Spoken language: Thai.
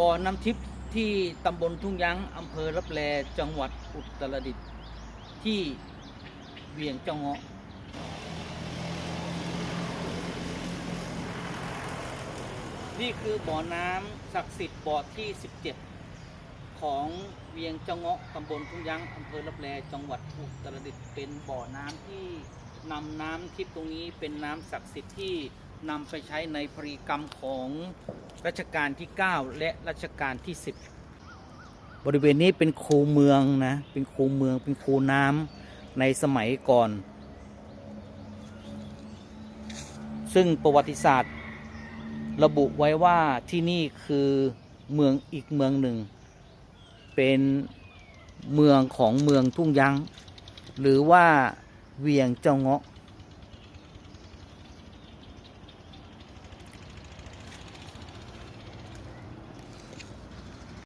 บ่อน้ำทิพย์ที่ตำบลทุ่งยั้งอำเภอรับแลจังหวัดอุตรดิตถ์ที่เวียงเจ้าเงาะนี่คือบ่อน้ำศักดิ์สิทธิ์บ่อที่ 17 ของเวียงเจ้าเงาะตำบลทุ่งยั้งอำเภอรับแลจังหวัดอุตรดิตถ์เป็นบ่อน้ำที่ นำน้ำทิพย์ตรงนี้เป็นน้ำศักดิ์สิทธิ์ที่นำไปใช้ในพรีกรรมของรัชกาลที่ 9 และรัชกาลที่ 10 บริเวณนี้เป็นคูเมืองนะ เป็นคูเมืองเป็นคูน้ำในสมัยก่อน ซึ่งประวัติศาสตร์ระบุไว้ว่าที่นี่คือเมืองอีกเมืองหนึ่ง เป็นเมืองของเมืองทุ่งยั้งหรือว่า เวียงเจ้าเงาะ